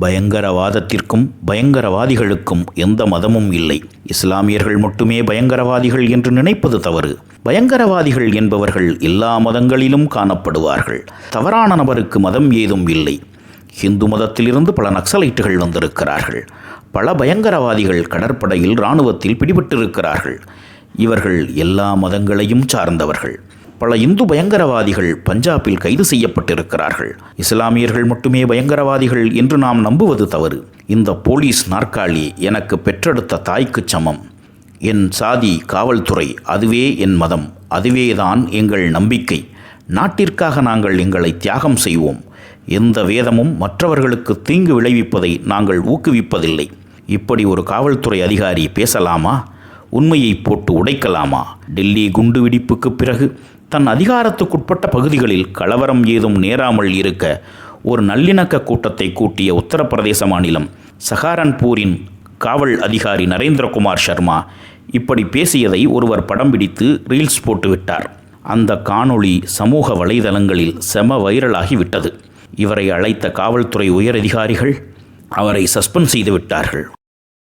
பயங்கரவாதத்திற்கும் பயங்கரவாதிகளுக்கும் எந்த மதமும் இல்லை. இஸ்லாமியர்கள் மட்டுமே பயங்கரவாதிகள் என்று நினைப்பது தவறு. பயங்கரவாதிகள் என்பவர்கள் எல்லா மதங்களிலும் காணப்படுவார்கள். தவறான நபருக்கு மதம் ஏதும் இல்லை. ஹிந்து மதத்திலிருந்து பல நக்சலைட்டுகள் வந்திருக்கிறார்கள். பல பயங்கரவாதிகள் கடற்படையில் இராணுவத்தில் பிடிபட்டிருக்கிறார்கள். இவர்கள் எல்லா மதங்களையும் சார்ந்தவர்கள். பல இந்து பயங்கரவாதிகள் பஞ்சாபில் கைது செய்யப்பட்டிருக்கிறார்கள். இஸ்லாமியர்கள் மட்டுமே பயங்கரவாதிகள் என்று நாம் நம்புவது தவறு. இந்த போலீஸ் நாற்காலி எனக்கு பெற்றெடுத்த தாய்க்கு சமம். என் சாதி காவல்துறை அதுவே என் மதம். அதுவேதான் எங்கள் நம்பிக்கை. நாட்டிற்காக நாங்கள் எங்களை தியாகம் செய்வோம். எந்த வேதமும் மற்றவர்களுக்கு தீங்கு விளைவிப்பதை நாங்கள் ஊக்குவிப்பதில்லை. இப்படி ஒரு காவல்துறை அதிகாரி பேசலாமா? உண்மையை போட்டு உடைக்கலாமா? டெல்லி குண்டுவெடிப்புக்கு பிறகு தன் அதிகாரத்துக்குட்பட்ட பகுதிகளில் கலவரம் ஏதும் நேராமல் இருக்க ஒரு நல்லிணக்க கூட்டத்தை கூட்டிய உத்தரப்பிரதேச மாநிலம் சஹாரன்பூரின் காவல் அதிகாரி நரேந்திரகுமார் சர்மா இப்படி பேசியதை ஒருவர் படம் பிடித்து ரீல்ஸ் போட்டுவிட்டார். அந்த காணொளி சமூக வலைதளங்களில் செம வைரலாகிவிட்டது இவரை அழைத்த காவல்துறை உயரதிகாரிகள் அவரை சஸ்பெண்ட் செய்து விட்டார்கள்.